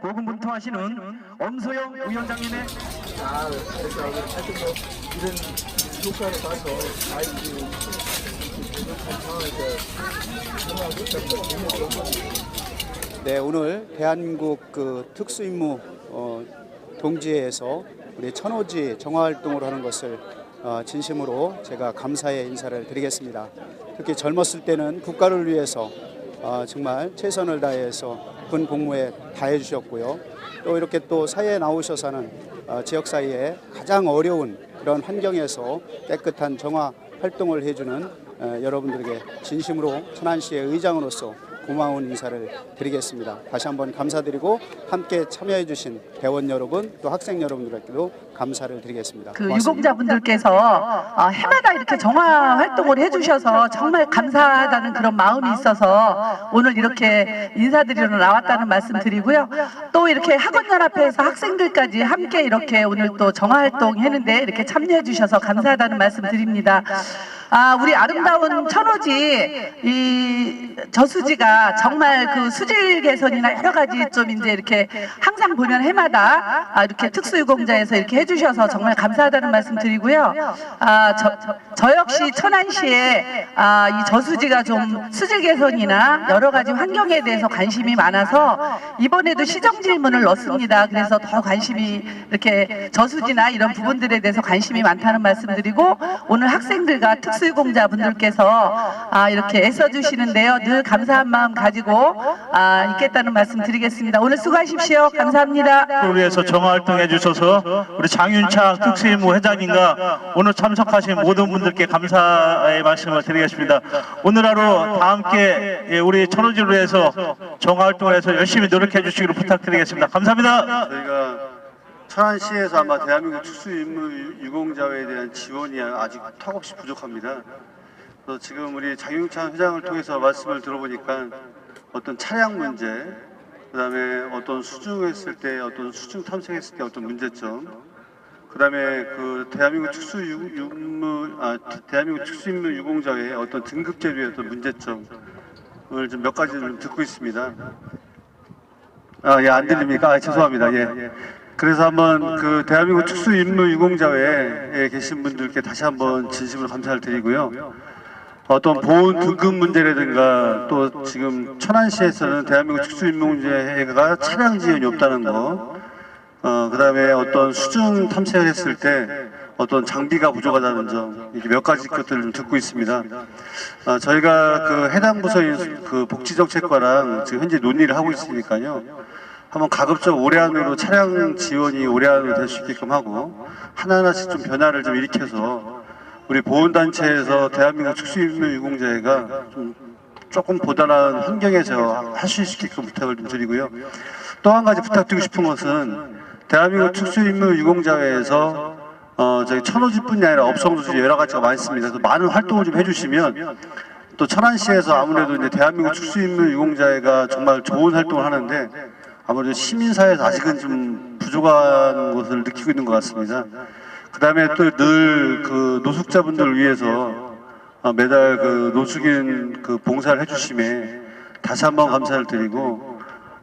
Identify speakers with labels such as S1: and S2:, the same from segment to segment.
S1: 고군분투하시는 엄소영 위원장님의
S2: 아, 그러니까 이런 효과를 봐서 아이들이
S3: 네, 오늘 대한민국 그 특수임무 어, 동지회에서 우리 천오지 정화활동을 하는 것을 어, 진심으로 제가 감사의 인사를 드리겠습니다. 특히 젊었을 때는 국가를 위해서 어, 정말 최선을 다해서 군 복무에 다해 주셨고요. 또 이렇게 또 사회에 나오셔서는 어, 지역 사회에 가장 어려운 그런 환경에서 깨끗한 정화 활동을 해주는 어, 여러분들에게 진심으로 천안시의 의장으로서 고마운 인사를 드리겠습니다. 다시 한번 감사드리고 함께 참여해 주신 대원 여러분 또 학생 여러분들에게도 감사를 드리겠습니다.
S1: 그
S3: 고맙습니다.
S1: 유공자분들께서 어, 해마다 이렇게 정화 활동을 해주셔서 정말 감사하다는 그런 마음이 있어서 오늘 이렇게 인사드리러 나왔다는 말씀 드리고요. 또 이렇게 학원연합회에서 학생들까지 함께 이렇게 오늘 또 정화 활동 했는데 이렇게 참여해 주셔서 감사하다는 말씀 드립니다. 아, 우리 아름다운 천호지 이 저수지가 정말 그 수질 개선이나 여러 가지 좀 이제 이렇게 항상 보면 해마다 아, 이렇게 특수유공자에서 이렇게 해주셔서 정말 감사하다는 말씀 드리고요. 아, 저, 저, 저 역시 천안시에 아, 이 저수지가 좀 수질 개선이나 여러 가지 환경에 대해서 관심이 많아서 이번에도 시정 질문을 넣습니다. 그래서 더 관심이 이렇게 저수지나 이런 부분들에 대해서 관심이 많다는 말씀 드리고 오늘 학생들과 특수 유공자 분들께서 아, 이렇게 애써주시는데요. 늘 감사한 마음 가지고 아, 있겠다는 말씀 드리겠습니다. 오늘 수고하십시오. 감사합니다.
S4: 를 위해서 정화활동 해 주셔서 우리 장윤창 특수임무 회장님과 오늘 참석하신 모든 분들께 감사의 말씀을 드리겠습니다. 오늘 하루 다 함께 예, 우리 천호지를 위해서 정화활동을 해서 열심히 노력해 주시기를 부탁드리겠습니다. 감사합니다.
S5: 천안시에서 아마 대한민국 특수 임무 유공자에 대한 지원이 아직 턱없이 부족합니다. 그래서 지금 우리 장윤창 회장을 통해서 말씀을 들어보니까 어떤 차량 문제, 그 다음에 어떤 수중했을 때 어떤 수중 탐색했을 때 어떤 문제점, 그 다음에 그 대한민국 특수 임무 아 대한민국 특수 임무 유공자의 어떤 등급 제도의 어떤 문제점을 좀 몇 가지 좀 듣고 있습니다. 아, 예, 안 들립니까? 아, 죄송합니다. 예. 그래서 한번 그 대한민국 특수 임무 유공자회에 계신 분들께 다시 한번 진심으로 감사를 드리고요. 어떤 보훈 등급 문제라든가 또 지금 천안시에서는 대한민국 특수 임무유공자회가 차량 지원이 없다는 거, 어, 그 다음에 어떤 수중 탐색을 했을 때 어떤 장비가 부족하다는 점, 이렇게 몇 가지 것들을 좀 듣고 있습니다. 어, 저희가 그 해당 부서인 그 복지정책과랑 지금 현재 논의를 하고 있으니까요. 한번 가급적 올해 안으로 차량 지원이 올해 안으로 될 수 있게끔 하고 하나하나씩 좀 변화를 좀 일으켜서 우리 보훈단체에서 대한민국 특수임무 유공자회가 좀 조금 보다란 환경에서 할 수 있게끔 부탁을 좀 드리고요. 또 한 가지 부탁드리고 싶은 것은 대한민국 특수임무 유공자회에서 어 저희 천호지뿐이 아니라 업성도 여러 가지가 많습니다. 그래서 많은 활동을 좀 해주시면 또 천안시에서 아무래도 이제 대한민국 특수임무 유공자회가 정말 좋은 활동을 하는데 아무래도 시민사회에서 아직은 좀 부족한 것을 느끼고 있는 것 같습니다. 그 다음에 또 늘 그 노숙자분들을 위해서 어, 매달 그 노숙인 그 봉사를 해주심에 다시 한번 감사를 드리고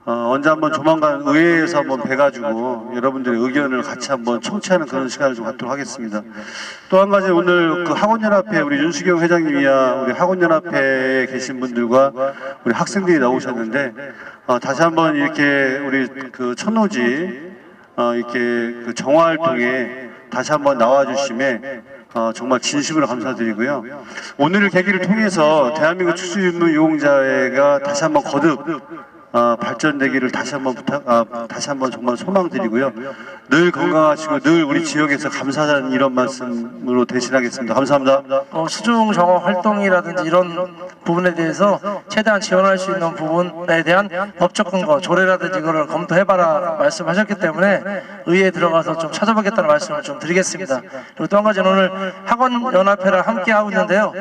S5: 어, 언제 한번 조만간 의회에서 한번 뵈가지고 여러분들의 의견을 같이 한번 청취하는 그런 시간을 좀 갖도록 하겠습니다. 또 한 가지 오늘 그 학원연합회 우리 윤수경 회장님이야 우리 학원연합회에 계신 분들과 우리 학생들이 나오셨는데 어, 다시 한번 이렇게 우리 그 천노지 어, 이렇게 그 정화 활동에 다시 한번 나와주심에 어, 정말 진심으로 감사드리고요. 오늘을 계기를 통해서 대한민국 특수임무 유공자회가 다시 한번 거듭
S6: 어, 발전되기를 다시 한번 부탁, 아, 다시 한번 정말 소망드리고요. 늘 건강하시고 늘 우리 지역에서 감사하다는 이런 말씀으로 대신하겠습니다. 감사합니다.
S7: 어, 수중 정화 활동이라든지 이런 부분에 대해서 최대한 지원할 수 있는 부분에 대한 법적 근거, 조례라든지 이거를 검토해봐라 말씀하셨기 때문에 의회에 들어가서 좀 찾아보겠다는 말씀을 좀 드리겠습니다. 그리고 또 한 가지는 오늘 학원연합회랑 함께 하고 있는데요.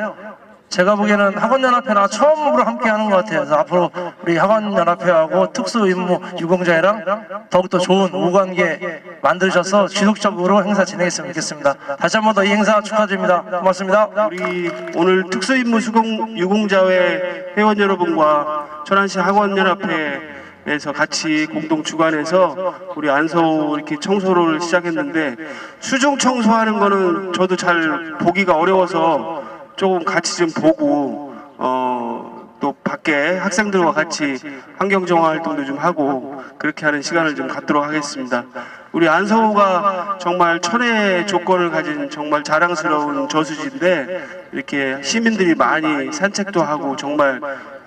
S7: 제가 보기에는 학원연합회랑 처음으로 함께 하는 것 같아요. 그래서 앞으로 우리 학원연합회하고 특수임무 유공자회랑 더욱더 좋은 우관계 만드셔서 지속적으로 행사 진행했으면 좋겠습니다. 다시 한 번 더 이 행사 축하드립니다. 고맙습니다.
S6: 우리 오늘 특수임무 수공 유공자회 회원 여러분과 천안시 학원연합회 에서 같이 공동 주관해서 우리 안서우 이렇게 청소를 시작했는데 수중 청소하는 거는 저도 잘 보기가 어려워서 조금 같이 좀 보고 어. 또 밖에 학생들과 같이 환경 정화 활동도 좀 하고 그렇게 하는 시간을 좀 갖도록 하겠습니다. 우리 안서우가 정말 천혜의 조건을 가진 정말 자랑스러운 저수지인데 이렇게 시민들이 많이 산책도 하고 정말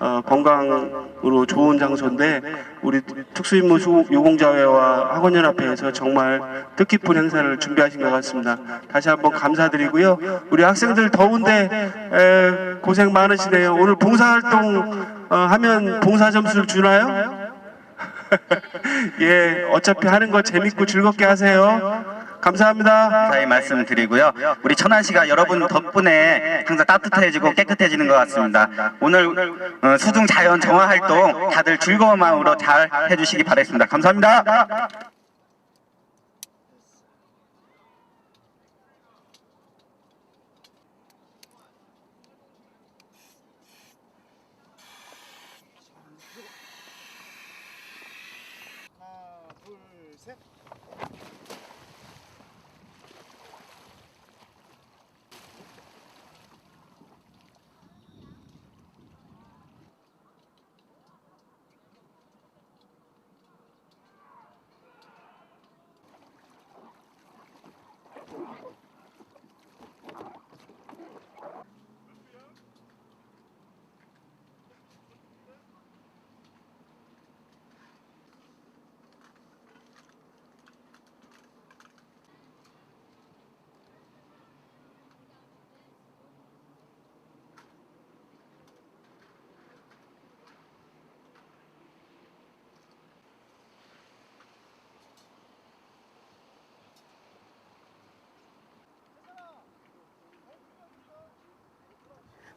S6: 어, 건강으로 좋은 장소인데 우리 특수임무 수- 유공자회와 학원연합회에서 정말 뜻깊은 행사를 준비하신 것 같습니다. 다시 한번 감사드리고요. 우리 학생들 더운데 에, 고생 많으시네요. 오늘 봉사활동 어, 하면 봉사 점수를 주나요? 예, 어차피 하는 거 재밌고 즐겁게 하세요. 감사합니다.
S8: 감사의 말씀 드리고요. 우리 천안시가 여러분 덕분에 항상 따뜻해지고 깨끗해지는 것 같습니다. 오늘 어, 수중 자연 정화 활동 다들 즐거운 마음으로 잘 해주시기 바라겠습니다. 감사합니다.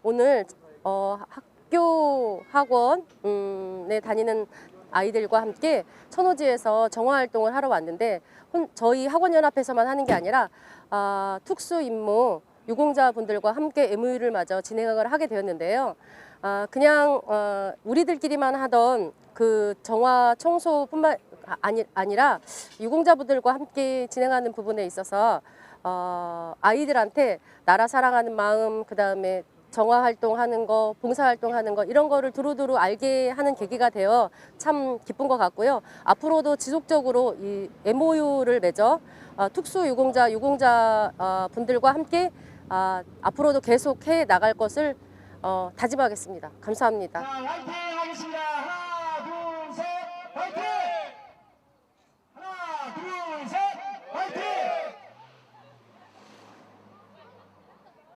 S9: 오늘 어, 학교 학원에 다니는 아이들과 함께 천호지에서 정화 활동을 하러 왔는데 혼- 저희 학원연합에서만 하는 게 아니라 아, 특수 임무 유공자분들과 함께 MOU를 마저 진행을 하게 되었는데요. 아, 그냥 어, 우리들끼리만 하던 그 정화 청소뿐만 아- 아니, 아니라 유공자분들과 함께 진행하는 부분에 있어서 어, 아이들한테 나라 사랑하는 마음 그 다음에 정화 활동하는 거, 봉사 활동하는 거 이런 거를 두루두루 알게 하는 계기가 되어 참 기쁜 것 같고요. 앞으로도 지속적으로 이 MOU를 맺어 어, 특수 유공자 유공자 어, 분들과 함께 아, 앞으로도 계속해 나갈 것을 어, 다짐하겠습니다. 감사합니다.
S10: 자, 화이팅 하겠습니다. 하나, 둘, 셋, 화이팅!